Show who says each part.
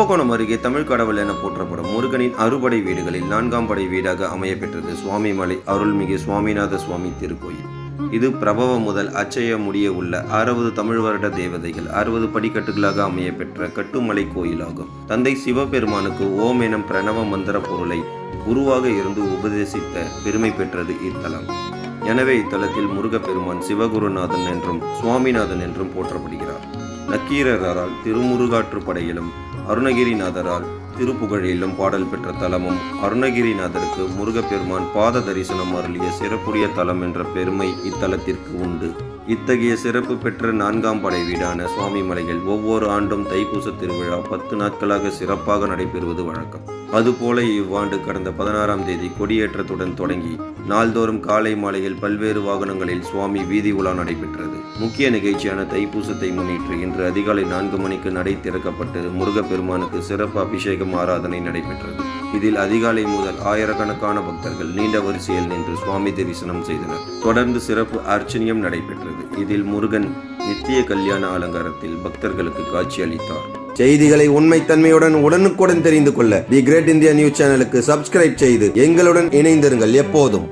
Speaker 1: கும்பகோணம் அருகே தமிழ் கடவுள் என போற்றப்படும் முருகனின் அறுபடை வீடுகளில் நான்காம் படை வீடாக அமையப்பெற்றது சுவாமிமலை அருள்மிகு சுவாமிநாத சுவாமி திருக்கோயில். இது பிரபவ முதல் அச்சய முடிய உள்ள அறுபது தமிழ் வருட தேவதைகள் அறுபது படிக்கட்டுகளாக அமையப்பெற்ற கட்டுமலை கோயிலாகும். தந்தை சிவபெருமானுக்கு ஓம் எனும் பிரணவ மந்திர பொருளை குருவாக இருந்து உபதேசித்த பெருமை பெற்றது இத்தலம். எனவே இத்தலத்தில் முருகப்பெருமான் சிவகுருநாதன் என்றும் சுவாமிநாதன் என்றும் போற்றப்படுகிறார். நக்கீரரால் திருமுருகாற்று படையிலும் அருணகிரிநாதரால் திருப்புகழிலும் பாடல் பெற்ற தலமும் அருணகிரிநாதருக்கு முருகப்பெருமான் பாத தரிசனம் அருளிய சிறப்புடைய தலம் என்ற பெருமை இத்தலத்திற்கு உண்டு. இத்தகைய சிறப்பு பெற்ற நான்காம் படை வீடான சுவாமி மலையில் ஒவ்வொரு ஆண்டும் தைப்பூச திருவிழா பத்து நாட்களாக சிறப்பாக நடைபெறுவது வழக்கம். அதுபோல இவ்வாண்டு கடந்த பதினாறாம் தேதி கொடியேற்றத்துடன் தொடங்கி நாள்தோறும் காலை மாலையில் பல்வேறு வாகனங்களில் சுவாமி வீதி உலா நடைபெற்றது. முக்கிய நிகழ்ச்சியான தைப்பூசத்தை முன்னிட்டு இன்று அதிகாலை நான்கு மணிக்கு நடை திறக்கப்பட்டு முருகப்பெருமானுக்கு சிறப்பு அபிஷேகம் ஆராதனை நடைபெற்றது. இதில் அதிகாலை முதல் ஆயிரக்கணக்கான பக்தர்கள் நீண்ட வரிசையில் நின்று சுவாமி தரிசனம் செய்தனர். தொடர்ந்து சிறப்பு அர்ச்சனியம் நடைபெற்றது. இதில் முருகன் நித்திய கல்யாண அலங்காரத்தில் பக்தர்களுக்கு காட்சியளித்தார்
Speaker 2: செய்திகளை உண்மைத்தன்மையுடன் உடனுக்குடன் தெரிந்து கொள்ள தி கிரேட் இந்தியா நியூஸ் சேனலுக்கு சப்ஸ்கிரைப் செய்து எங்களுடன் இணைந்திருங்கள் எப்போதும்.